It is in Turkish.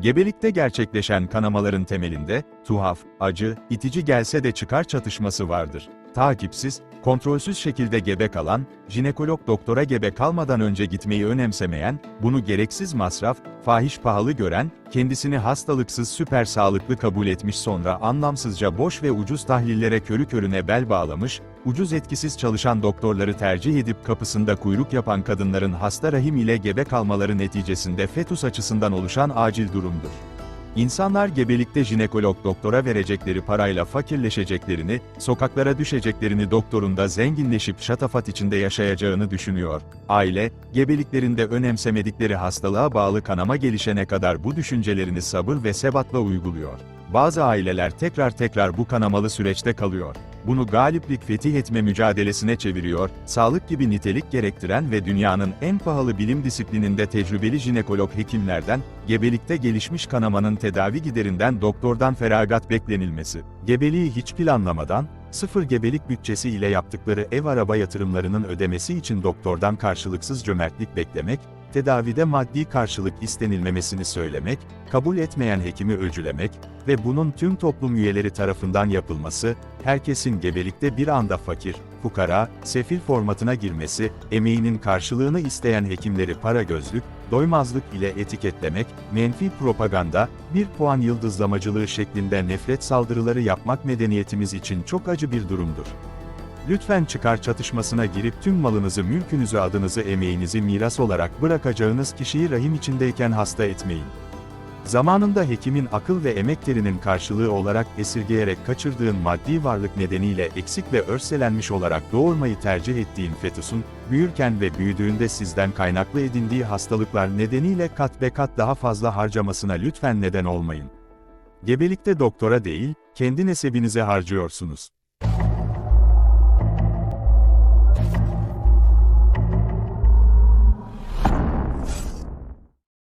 Gebelikte gerçekleşen kanamaların temelinde, tuhaf, acı, itici gelse de çıkar çatışması vardır. Takipsiz, kontrolsüz şekilde gebe kalan, jinekolog doktora gebe kalmadan önce gitmeyi önemsemeyen, bunu gereksiz masraf, fahiş pahalı gören, kendisini hastalıksız süper sağlıklı kabul etmiş sonra anlamsızca boş ve ucuz tahlillere körü körüne bel bağlamış, ucuz etkisiz çalışan doktorları tercih edip kapısında kuyruk yapan kadınların hasta rahim ile gebe kalmaları neticesinde fetüs açısından oluşan acil durumdur. İnsanlar gebelikte jinekolog doktora verecekleri parayla fakirleşeceklerini, sokaklara düşeceklerini doktorunda zenginleşip şatafat içinde yaşayacağını düşünüyor. Aile, gebeliklerinde önemsemedikleri hastalığa bağlı kanama gelişene kadar bu düşüncelerini sabır ve sebatla uyguluyor. Bazı aileler tekrar tekrar bu kanamalı süreçte kalıyor. Bunu galiplik fetih etme mücadelesine çeviriyor, sağlık gibi nitelik gerektiren ve dünyanın en pahalı bilim disiplininde tecrübeli jinekolog hekimlerden, gebelikte gelişmiş kanamanın tedavi giderinden doktordan feragat beklenilmesi. Gebeliği hiç planlamadan, sıfır gebelik bütçesi ile yaptıkları ev araba yatırımlarının ödemesi için doktordan karşılıksız cömertlik beklemek, tedavide maddi karşılık istenilmemesini söylemek, kabul etmeyen hekimi öcülemek ve bunun tüm toplum üyeleri tarafından yapılması, herkesin gebelikte bir anda fakir, fukara, sefil formatına girmesi, emeğinin karşılığını isteyen hekimleri para gözlük, doymazlık ile etiketlemek, menfi propaganda, bir puan yıldızlamacılığı şeklinde nefret saldırıları yapmak medeniyetimiz için çok acı bir durumdur. Lütfen çıkar çatışmasına girip tüm malınızı, mülkünüzü, adınızı, emeğinizi miras olarak bırakacağınız kişiyi rahim içindeyken hasta etmeyin. Zamanında hekimin akıl ve emeklerinin karşılığı olarak esirgeyerek kaçırdığın maddi varlık nedeniyle eksik ve örselenmiş olarak doğurmayı tercih ettiğin fetüsün, büyürken ve büyüdüğünde sizden kaynaklı edindiği hastalıklar nedeniyle kat be kat daha fazla harcamasına lütfen neden olmayın. Gebelikte doktora değil, kendi nesebinize harcıyorsunuz.